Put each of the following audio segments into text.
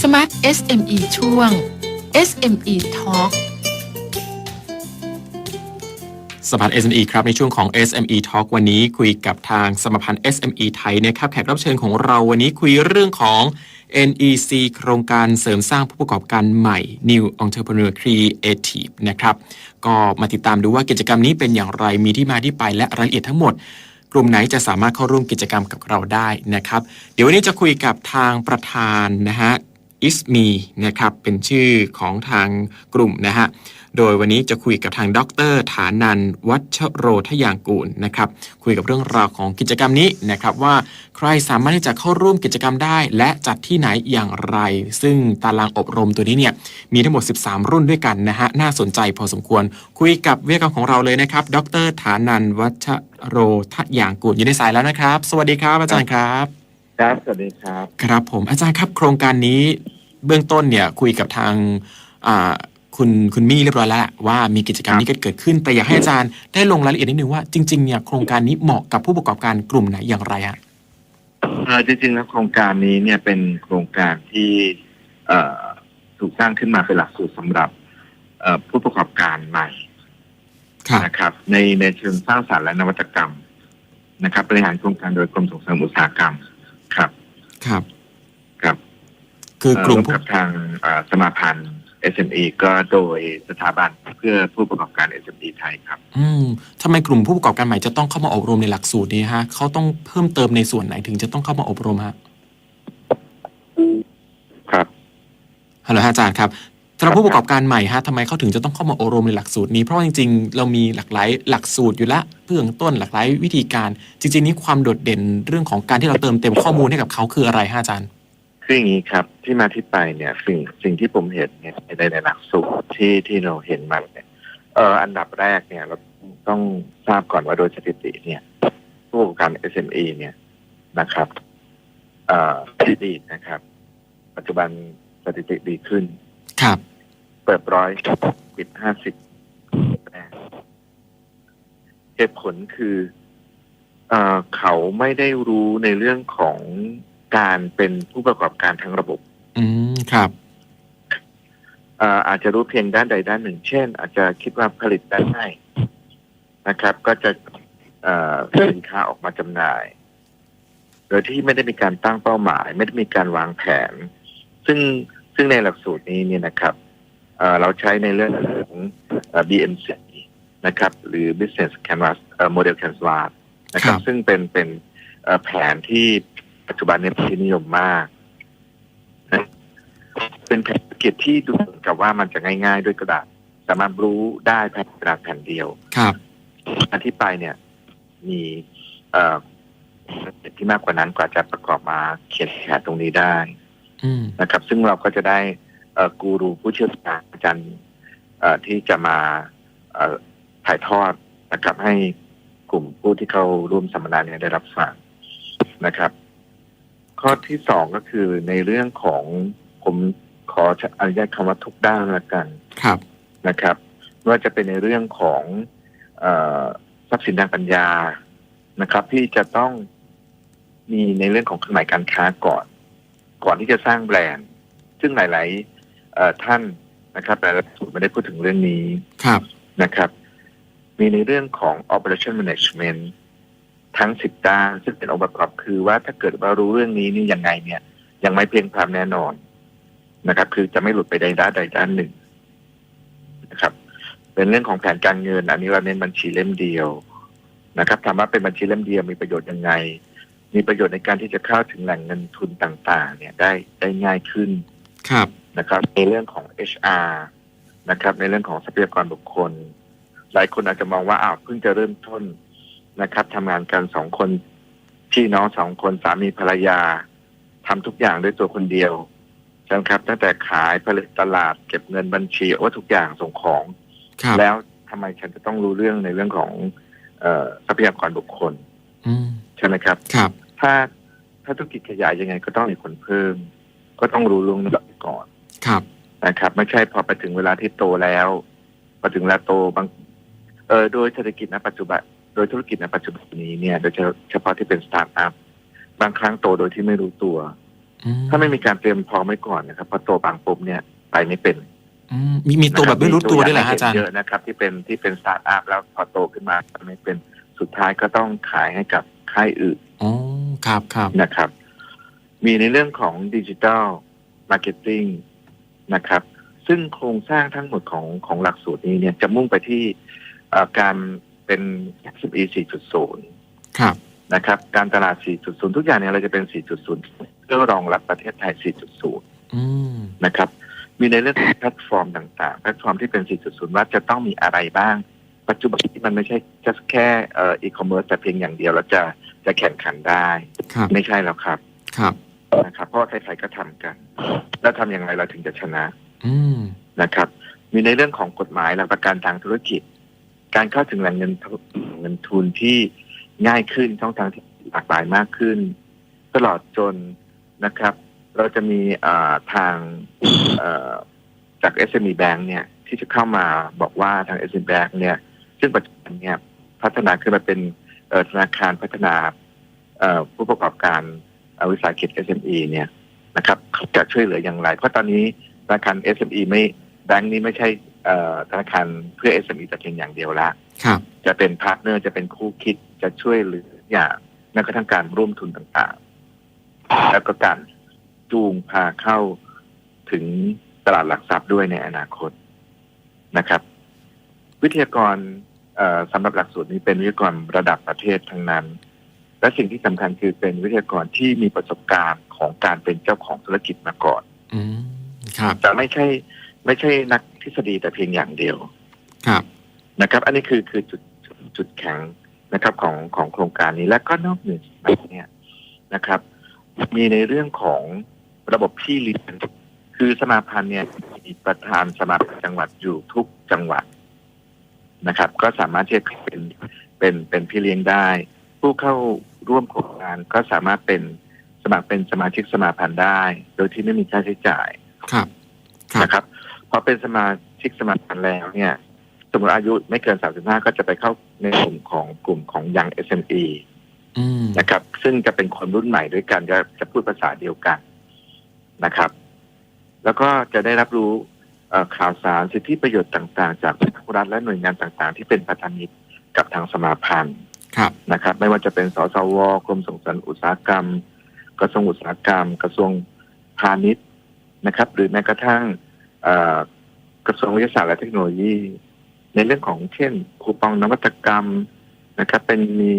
Smart SME ช่วง SME Talk สภา SME ครับในช่วงของ SME Talk วันนี้คุยกับทางสมาพันธ์ SME ไทยนะครับแขกรับเชิญของเราวันนี้คุยเรื่องของ NEC โครงการเสริมสร้างผู้ประกอบการใหม่ New Entrepreneur Creative นะครับ ก็มาติดตามดูว่ากิจกรรมนี้เป็นอย่างไรมีที่มาที่ไปและรายละเอียดทั้งหมด กลุ่มไหนจะสามารถเข้าร่วมกิจกรรมกับเราได้นะครับ เดี๋ยววันนี้จะคุยกับทางประธานนะฮะอิสมีนะครับเป็นชื่อของทางกลุ่มนะฮะ โดยวันนี้จะคุยกับทางดรฐานันท์วัชโรทยางกูลนะครับ คุยกับเรื่องราวของกิจกรรมนี้นะครับว่าใครสามารถที่จะเข้าร่วมกิจกรรมได้ และจัดที่ไหนอย่างไร ซึ่งตารางอบรมตัวนี้เนี่ยมีทั้งหมด 13 รุ่นด้วยกันนะฮะน่าสนใจพอสมควร คุยกับวิทยากรของเราเลยนะครับ ดรฐานันท์วัชโรทยางกูลอยู่ในสายแล้วนะครับ สวัสดีครับอาจารย์ครับครับสวัสดีครับ ครับผมอาจารย์ครับโครงการนี้เบื้องต้นเนี่ยคุยกับทางอ่า คุณคุณมี่เรียบร้อยแล้วแหละว่ามีกิจกรรมนี้เกิดขึ้น แต่อยากให้อาจารย์ได้ลงรายละเอียดนิดนึงว่าจริงๆเนี่ยโครงการนี้เหมาะกับผู้ประกอบการกลุ่มไหนอย่างไรอะเอ่อจริงๆแล้วโครงการนี้เนี่ยเป็นโครงการที่เอ่อถูกสร้างขึ้นมาเป็นหลักสูตรสำหรับเอ่อผู้ประกอบการใหม่ครับนะครับ ในในเชิงสร้างสรรค์และนวัตกรรมนะครับบริหารโครงการโดยกรมส่งเสริมอุตสาหกรรมครับครับ ครับคือกลุ่มเร่วผู้กับทางเอ่อสมาพันธ์ SME ก็โดยสถาบันเพื่อผู้ประกอบการ SME ไทยครับ อืมทำไมกลุ่มผู้ประกอบการใหม่จะต้องเข้ามาอบรมในหลักสูตรนี้ฮะเขาต้องเพิ่มเติมในส่วนไหนถึงจะต้องเข้ามาอบรมฮะครับฮัลโหลฮะอาจารย์ครับสำหรับผู้ประกอบการใหม่ฮะทำไมเขาถึงจะต้องเข้ามาอบรมในหลักสูตรนี้ เพราะว่าจริง ๆ เรามีหลากหลายหลักสูตรอยู่แล้วเบื้องต้นหลากหลายวิธีการ จริง ๆ นี้ความโดดเด่นเรื่องของการที่เราเติมเต็มข้อมูลให้กับเขาคืออะไรฮะอาจารย์ คืออย่างนี้ครับที่มาที่ไปเนี่ยสิ่งสิ่งที่ผมเห็นเนี่ยในในหลักสูตรที่ที่เราเห็นมันเนี่ยเอออันดับแรกเนี่ยเราต้องทราบก่อนว่าโดยสถิติเนี่ยผู้ประกอบการ SME เนี่ยนะครับเอ่อที่ดีนะครับ ปัจจุบันสถิติดีขึ้น ครับ เปิดร้อยปิดห้าสิบเหตุผลคือเออเขาไม่ได้รู้ในเรื่องของ การเป็นผู้ประกอบการทั้งระบบ อืมครับเอ่ออาจจะรู้เพียงด้านใดด้านหนึ่ง เช่น อาจจะคิดว่าผลิตได้นะครับ ก็จะเอ่อสินค้าออกมาจำหน่าย โดยที่ไม่ได้มีการตั้งเป้าหมาย ไม่ได้มีการวางแผน ซึ่งซึ่งในหลักสูตรนี้เนี่ยนะครับเอ่อเราใช้ในเรื่องของเอ่อ BMC นะครับ หรือ Business Canvas เอ่อ Model Canvas นะครับครับซึ่งเป็นเป็นเอ่อแผนที่ ปัจจุบันนี้เป็นที่นิยมมากเป็นแผนธุรกิจที่ดูเหมือนกับว่ามันจะง่าย ๆ ด้วยกระดาษ สามารถรู้ได้ภายในกระดาษแผ่นเดียว ครับอันที่ไปเนี่ย มีเอ่อที่มากกว่านั้นกว่าจะประกอบมาเขียนแผนตรงนี้ได้อืมนะครับ ซึ่งเราก็จะได้เอ่อกูรูผู้เชี่ยวชาญอาจารย์เอ่อที่จะมาเอ่อถ่ายทอดนะครับให้กลุ่มผู้ที่เข้าร่วมสัมมนาเนี่ยได้รับฟังนะครับ ข้อที่สองก็คือในเรื่องของผมขออนุญาตคำว่าทุกด้านละกันครับนะครับไม่ว่าจะเป็นในเรื่องของเออทรัพย์สินทางปัญญานะครับ ที่จะต้องมีในเรื่องของเครื่องหมายการค้าก่อน ก่อนที่จะสร้างแบรนด์ ซึ่งหลายๆเอ่อท่านนะครับหลายๆสูตรไม่ได้พูดถึงเรื่องนี้ครับนะครับ มีในเรื่องของ operation management ทั้งสิบด้านซึ่งเป็นองค์ประกอบคือว่าถ้าเกิดว่ารู้เรื่องนี้นี่ยังไงเนี่ยยังไม่เพียงพร้ำแน่นอนนะครับ คือจะไม่หลุดไปใดด้านใดด้านหนึ่งนะครับ เป็นเรื่องของแผนการเงิน อันนี้เราเน้นบัญชีเล่มเดียวนะครับถามว่าเป็นบัญชีเล่มเดียวมีประโยชน์ยังไง มีประโยชน์ในการที่จะเข้าถึงแหล่งเงินทุนต่าง ๆ เนี่ยได้ได้ง่ายขึ้นครับนะครับ ในเรื่องของ HR นะครับ ในเรื่องของทรัพยากรบุคคล หลายคนอาจจะมองว่าอ้าวเพิ่งจะเริ่มต้น นะครับทำงานกันสองคนพี่น้องสองคนสามีภรรยาทำทุกอย่างด้วยตัวคนเดียวใช่ไหมครับ ตั้งแต่ขายผลิตตลาดเก็บเงินบัญชีว่าทุกอย่างส่งของครับแล้วทำไมฉันจะต้องรู้เรื่องในเรื่องของเออทรัพยากรบุคคลอืมใช่ไหมครับครับ ถ้าถ้าธุรกิจขยายยังไงก็ต้องมีคนเพิ่ม ก็ต้องรู้ล่วงหน้าก่อนครับนะครับ ไม่ใช่พอไปถึงเวลาที่โตแล้วพอถึงเวลาโตบาง เออโดยเศรษฐกิจณปัจจุบัน โดยธุรกิจณปัจจุบันนี้เนี่ยโดยเฉพาะที่เป็นสตาร์ทอัพบางครั้งโตโดยที่ไม่รู้ตัวอืถ้าไม่มีการเตรียมพร้อมไว้ก่อนนะครับพอโตบางปุ๊บเนี่ยไปไม่เป็นอืมมีมีตัวแบบไม่รู้ตัวด้วยเหรอฮะอาจารย์เยอะนะครับ ที่เป็นที่เป็นสตาร์ทอัพแล้วพอโตขึ้นมาไม่เป็นสุดท้ายก็ต้องขายให้กับค่ายอื่นอ๋อครับครับนะครับ มีในเรื่องของดิจิ t a ลมาร์เก็ตติ้งนะครับ ซึ่งโครงสร้างทั้งหมดของของหลักสูตรนี้เนี่ยจะมุ่งไปที่เอ่อการ เป็น SME 4.0 ครับ นะครับ การตลาด 4.0 ทุกอย่างเนี่ยเราจะเป็น 4.0 เพื่อรองรับประเทศไทย 4.0อืมนะครับ มีในเรื่องของแพลตฟอร์มต่างๆ แพลตฟอร์มที่เป็น 4.0 ว่าจะต้องมีอะไรบ้าง ปัจจุบันที่มันไม่ใช่จะแค่เอ่อีคอมเมิร์ซแต่เพียงอย่างเดียวแล้วจะจะแข่งขันได้ครับไม่ใช่แล้วครับ ครับ นะครับ เพราะว่าใครๆก็ทำกัน แล้วทำอย่างไรเราถึงจะชนะ อืมนะครับ มีในเรื่องของกฎหมายหลักประกันทางธุรกิจ การเข้าถึงแหล่งเงินทุนเงินทุนที่ง่ายขึ้นช่องทางที่หลากหลายมากขึ้น ตลอดจนนะครับ เราจะมีทางเอ่อจาก SME Bank เนี่ยที่จะเข้ามาบอกว่าทาง SME Bank เนี่ย ซึ่งปัจจุบันเนี่ยพัฒนาขึ้นมาเป็นธนาคารพัฒนาผู้ประกอบการอ่อวิสาหกิจ SME เนี่ยนะครับจะช่วยเหลืออย่างไร เพราะตอนนี้ธนาคาร SME ไม่แบงก์นี้ไม่ใช่ ธนาคารเพื่อ SME แต่เพียงอย่างเดียวละครับ จะเป็นพาร์ทเนอร์จะเป็นคู่คิดจะช่วยเหลืออย่างแม้กระทั่งการร่วมทุนต่างๆ แล้วก็การจูงพาเข้าถึงตลาดหลักทรัพย์ด้วยในอนาคตนะครับ วิทยากรเอ่อสำหรับหลักสูตรนี้เป็นวิทยากรระดับประเทศทั้งนั้น และสิ่งที่สำคัญคือเป็นวิทยากรที่มีประสบการณ์ของการเป็นเจ้าของธุรกิจมาก่อนอืมครับจะไม่ใช่ ไม่ใช่นักทฤษฎีแต่เพียงอย่างเดียวครับนะครับ อันนี้คือคือจุดจุดจุดแข็งนะครับของของโครงการนี้และก็นอกเหนือจากนั้นเนี่ยนะครับ มีในเรื่องของระบบพี่เลี้ยงคือสมาพันธ์เนี่ยมีประธานสมาพันธ์จังหวัดอยู่ทุกจังหวัดนะครับ ก็สามารถที่จะเป็นเป็นเป็นพี่เลี้ยงได้ ผู้เข้าร่วมโครงการก็สามารถเป็นสมัครเป็นสมาชิกสมาพันธ์ได้ โดยที่ไม่มีค่าใช้จ่ายครับครับนะครับ พอเป็นสมาชิกสมาพันธ์แล้วเนี่ยสมมติอายุไม่เกิน 35 ก็จะไปเข้าในกลุ่มของกลุ่มของยัง SME อืมนะครับ ซึ่งจะเป็นคนรุ่นใหม่ด้วยกันจะจะพูดภาษาเดียวกันนะครับ แล้วก็จะได้รับรู้เอ่อข่าวสารสิทธิประโยชน์ต่างๆ จากภาครัฐและหน่วยงานต่างๆ ที่เป็นพันธมิตรกับทางสมาพันธ์ครับนะครับ ไม่ว่าจะเป็นสสวกรมส่งเสริมอุตสาหกรรม กระทรวงอุตสาหกรรม กระทรวงพาณิชย์นะครับ หรือแม้กระทั่งเอ่อ กระทรวงวิทยาศาสตร์และเทคโนโลยี ในเรื่องของเช่น คูปองนวัตกรรมนะครับ เป็นมี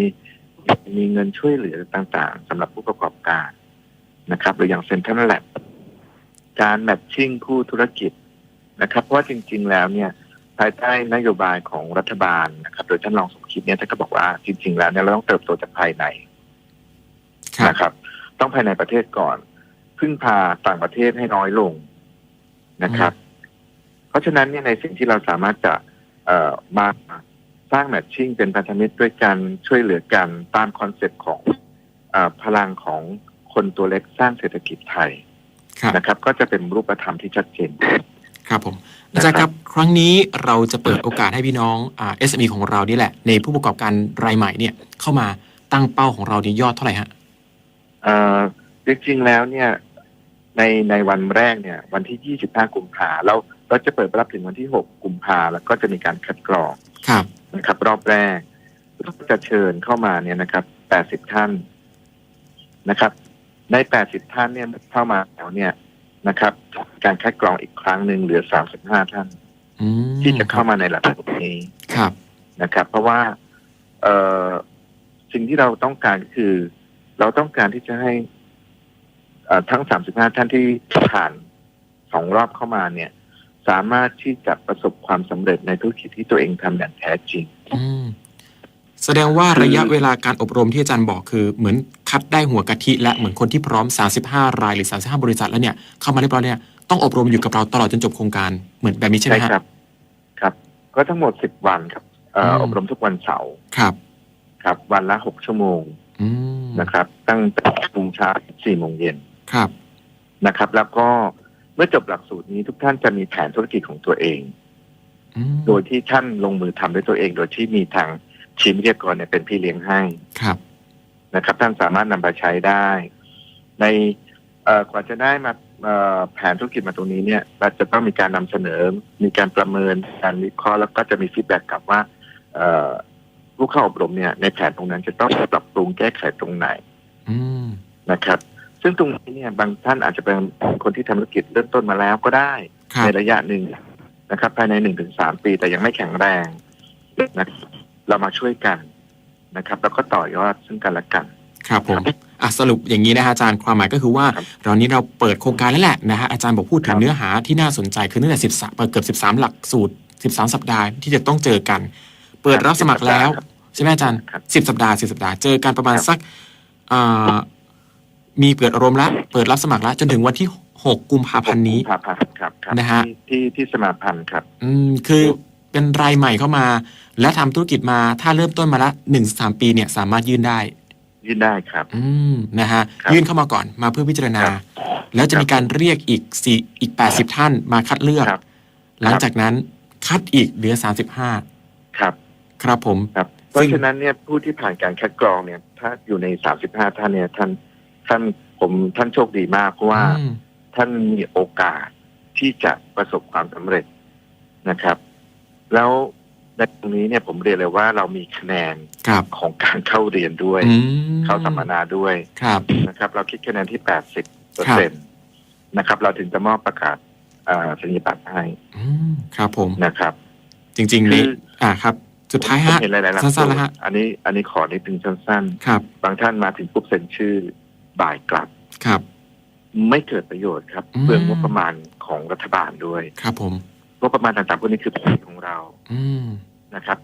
มีเงินช่วยเหลือต่างๆสำหรับผู้ประกอบการนะครับ หรืออย่างเซ็นทรัลแลบการแมทชิ่งคู่ธุรกิจนะครับ เพราะว่าจริง ๆ แล้วเนี่ย ภายใต้นโยบายของรัฐบาลนะครับ โดยท่านรองสมคิดเนี่ยท่านก็บอกว่าจริง ๆ แล้วเนี่ยเราต้องเติบโตจากภายในนะครับ ต้องภายในประเทศก่อน พึ่งพาต่างประเทศให้น้อยลง นะครับ เพราะฉะนั้นเนี่ยในสิ่งที่เราสามารถจะเอ่อมาสร้างแมทชิ่งเป็นพันธมิตรด้วยกันช่วยเหลือกันตามคอนเซปต์ของเออพลังของคนตัวเล็กสร้างเศรษฐกิจไทยครับนะครับ ก็จะเป็นรูปธรรมที่ชัดเจนครับผมอาจารย์ครับครั้งนี้เราจะเปิดโอกาสให้พี่น้องอ่า SME ของเรานี่แหละ ในผู้ประกอบการรายใหม่เนี่ยเข้ามาตั้งเป้าของเราเนี่ยยอดเท่าไหร่ฮะเอ่อจริงๆแล้วเนี่ย ในในวันแรกเนี่ย วันที่ 25 กุมภาเราเราจะเปิดรับถึงวันที่ 6 กุมภาแล้วก็จะมีการคัดกรองครับนะครับ รอบแรกก็จะเชิญเข้ามาเนี่ยนะครับ 80 ท่านนะครับ ใน 80 ท่านเนี่ยเข้ามาแล้วเนี่ยนะครับการคัดกรองอีกครั้งหนึ่งเหลือ 35 ท่านอืมที่จะเข้ามาในหลักสูตรนี้ครับนะครับ เพราะว่าเอ่อสิ่งที่เราต้องการก็คือ เราต้องการที่จะให้เอ่อ ทั้ง 35 ท่านที่ผ่านสองรอบเข้ามาเนี่ย สามารถที่จะประสบความสำเร็จในธุรกิจที่ตัวเองทำอย่างแท้จริงอืมแสดงว่าคือระยะเวลาการอบรมที่อาจารย์บอกคือ เหมือนคัดได้หัวกะทิ และเหมือนคนที่พร้อม 35 รายหรือ 35 บริษัทแล้วเนี่ย เข้ามาเรียบร้อยเนี่ยต้องอบรมอยู่กับเราตลอดจนจบโครงการเหมือนแบบนี้ใช่ไหมฮะครับ ครับ ก็ทั้งหมด 10 วันครับเอ่ออืมอบรมทุกวันเสาร์ครับ ครับ วันละ 6 ชั่วโมงอืมนะครับ ตั้งแต่8โมงเช้าถึง4โมงเย็น ครับนะครับ แล้วก็เมื่อจบหลักสูตรนี้ทุกท่านจะมีแผนธุรกิจของตัวเองอืมโดยที่ท่านลงมือทำด้วยตัวเอง โดยที่มีทางทีมวิทยากรเนี่ยเป็นพี่เลี้ยงให้ครับนะครับ ท่านสามารถนำไปใช้ได้ ในเอ่อกว่าจะได้มาเอ่อแผนธุรกิจมาตรงนี้เนี่ยเราจะต้องมีการนำเสนอ มีการประเมินการวิเคราะห์แล้วก็จะมีฟีดแบ็กกลับว่าเอ่อผู้เข้าอบรมเนี่ย ในแผนตรงนั้นจะต้องปรับปรุงแก้ไขตรงไหนอืมนะครับ ซึ่งตรงนี้เนี่ยบางท่านอาจจะเป็นคนที่ทำธุรกิจเริ่มต้นมาแล้วก็ได้ ครับในระยะหนึ่งนะครับ ภายในหนึ่งถึงสามปีแต่ยังไม่แข็งแรงนะครับเรามาช่วยกันนะครับ แล้วก็ต่อยอดซึ่งกันและกัน ครับผมอะสรุปอย่างนี้นะฮะอาจารย์ความหมายก็คือว่าครับตอนนี้เราเปิดโครงการแล้วแหละนะฮะอาจารย์บอกพูดถึคงรับ เนื้อหาที่น่าสนใจคือตั้งแต่สิบสามเกือบสิบสามหลักสูตรสิบสามสัปดาห์ที่จะต้องเจอกัน เปิดรับสมัครแล้วครับใช่ไหมอาจารย์ ครับสิบสัปดาห์สิบสัปดาห์เจอกันประมาณครับ สักอ่า มีเปิดอารมณ์แล้วเปิดรับสมัครแล้วจนถึงวันที่หกกุมภาพันธ์นี้ครับครับครับครับนะฮะ ที่ที่ที่สมาพันธ์ครับ อืมคือเป็นรายใหม่เข้ามา และทำธุรกิจมาถ้าเริ่มต้นมาละหนึ่งสามปีเนี่ยสามารถยื่นได้ ยื่นได้ครับ อืมนะฮะครับยื่นเข้ามาก่อนมาเพื่อพิจารณา ครับแล้วจะมีการเรียกอีกสี่อีกแปดสิบท่านมาคัดเลือก ครับ หลังจากนั้นคัดอีกเหลือสามสิบห้าครับครับผม ครับ เพราะฉะนั้นเนี่ยผู้ที่ผ่านการคัดกรองเนี่ย ถ้าอยู่ในสามสิบห้าท่านเนี่ยท่าน ท่านผมท่านโชคดีมากเพราะว่าอืมท่านมีโอกาสที่จะประสบความสำเร็จนะครับ แล้วในตรงนี้เนี่ยผมเรียนเลยว่าเรามีคะแนนครับของการเข้าเรียนด้วย อืมเข้าสัมมนาด้วยครับ นะครับ เราคิดคะแนนที่แปดสิบเปอร์เซ็นตนะครับ เราถึงจะมอบประกาศอ่าสัญญาบัตรให้อืมครับผม นะครับ จริงๆนี่คือ อ่าครับ สุดท้ายผมฮะ เห็นหลายๆหลักสั้สูนๆตแล้วรฮะ อันนี้อันนี้ขอนิดนึงสั้นครับ ๆ บางท่านมาถึงปุ๊บเซ็นชื่อ บ่ายกลับครับ ไม่เกิดประโยชน์ครับอืมเปลืองงบประมาณของรัฐบาลด้วย ครับผมงบประมาณต่างๆพวกนี้คือภาษีของเรา อืมนะครับ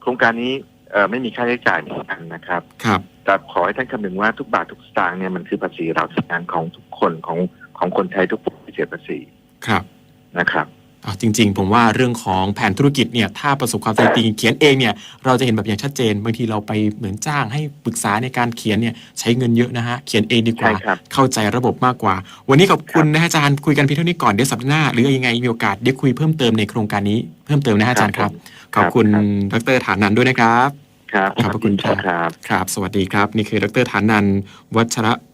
โครงการนี้เอ่อไม่มีค่าใช้จ่ายเหมือนกันนะครับ ครับ แต่ขอให้ท่านคำนึงว่าทุกบาททุกสตางค์เนี่ยมันคือภาษีเราทั้งนั้นของทุกคนของของคนไทยทุกคนที่เสียภาษีครับนะครับอ่า จริง ๆ ผมว่าเรื่องของแผนธุรกิจเนี่ยถ้าประสบความสำเร็จจริงๆเขียนเองเนี่ยเราจะเห็นแบบอย่างชัดเจนบางทีเราไปเหมือนจ้างให้ปรึกษาในการเขียนเนี่ยใช้เงินเยอะนะฮะเขียนเองดีกว่าใช่ครับเข้าใจระบบมากกว่า วันนี้ขอบคุณนะฮะอาจารย์คุยกันเพียงเท่านี้ก่อนเดี๋ยวสัปดาห์หน้าหรือยังไงมีโอกาสเดี๋ยวคุยเพิ่มเติมในโครงการนี้เพิ่มเติมนะฮะอาจารย์ครับ ขอบคุณครับดรฐานันท์ด้วยนะครับครับขอบพระคุณครับครับครับ สวัสดีครับ นี่คือดรฐานันท์วัชระอ่า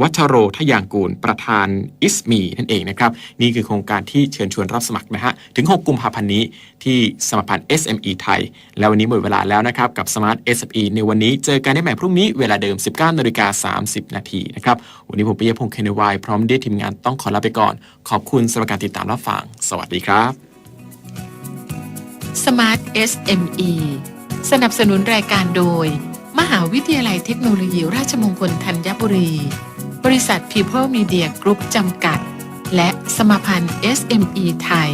วัชโรทยางกูล ประธานอิสมีนั่นเองนะครับ นี่คือโครงการที่เชิญชวนรับสมัครนะฮะ ถึง 6 กุมภาพันธ์นี้ที่สมาพันธ์ SME ไทย แล้ววันนี้หมดเวลาแล้วนะครับ กับ Smart SME ในวันนี้เจอกันได้ใหม่พรุ่งนี้เวลาเดิม 19นาฬิกา30 นาทีนะครับ วันนี้ผมปิยพงศ์เคนวายพร้อมด้วยทีมงานต้องขอลาไปก่อน ขอบคุณสำหรับการติดตามรับฟังสวัสดีครับ Smart SME สนับสนุนรายการโดย มหาวิทยาลัยเทคโนโลยีราชมงคลธัญบุรี บริษัท People Media Group จำกัด และสมาพันธ์ SME ไทย